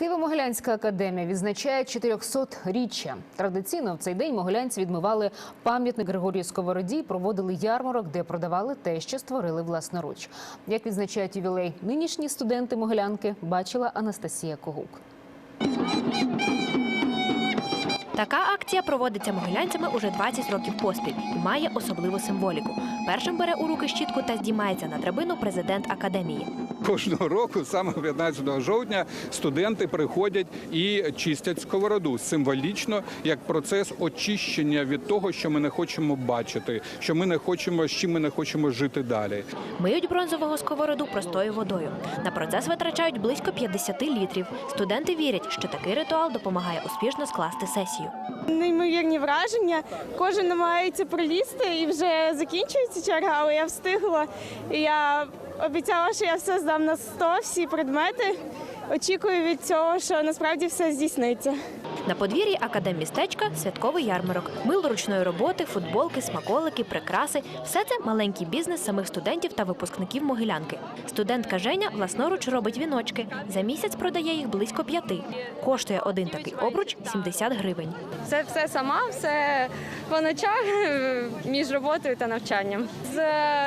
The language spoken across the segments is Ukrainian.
Києво-Могилянська академія відзначає 400-річчя. Традиційно в цей день могилянці відмивали пам'ятник Григорію Сковороді, і проводили ярмарок, де продавали те, що створили власноруч. Як відзначають ювілей нинішні студенти Могилянки, бачила Анастасія Когук. Така акція проводиться могилянцями уже 20 років поспіль і має особливу символіку. Першим бере у руки щітку та здіймається на драбину президент академії. Кожного року, саме 15 жовтня, студенти приходять і чистять сковороду символічно як процес очищення від того, що ми не хочемо бачити, що ми не хочемо, з чим ми не хочемо жити далі. Миють бронзового сковороду простою водою. На процес витрачають близько 50 літрів. Студенти вірять, що такий ритуал допомагає успішно скласти сесію. Неймовірні враження. Кожен намагається пролізти і вже закінчується черга, але я встигла. Я обіцяла, що я все здам на 100, всі предмети. Очікую від цього, що насправді все здійсниться. На подвір'ї академмістечка святковий ярмарок. Мило ручної роботи, футболки, смаколики, прикраси все це маленький бізнес самих студентів та випускників Могилянки. Студентка Женя власноруч робить віночки. За місяць продає їх близько п'яти. Коштує один такий обруч 70 гривень. Це все сама, все по ночах між роботою та навчанням. З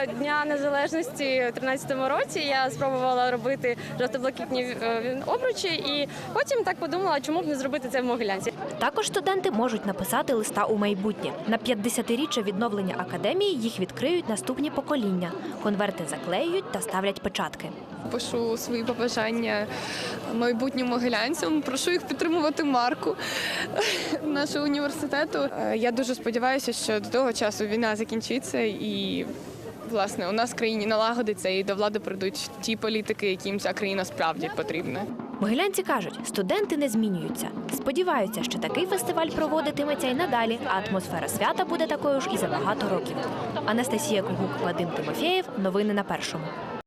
Дня Незалежності у 13-му році я спробувала робити жовто-блакитні е, обручі, і потім так подумала, чому б не зробити це в Могилянці. Також студенти можуть написати листа у майбутнє. На 50-річчя відновлення академії їх відкриють наступні покоління. Конверти заклеюють та ставлять печатки. Пишу свої побажання майбутнім могилянцям. Прошу їх підтримувати марку нашого університету. Е, Я дуже сподіваюся, що до того часу війна закінчиться і. Власне, у нас в країні налагодиться і до влади прийдуть ті політики, яким ця країна справді потрібна. Могилянці кажуть, студенти не змінюються. Сподіваються, що такий фестиваль проводитиметься й надалі, а атмосфера свята буде такою ж і за багато років. Анастасія Кугук, Вадим Тимофєєв. Новини на першому.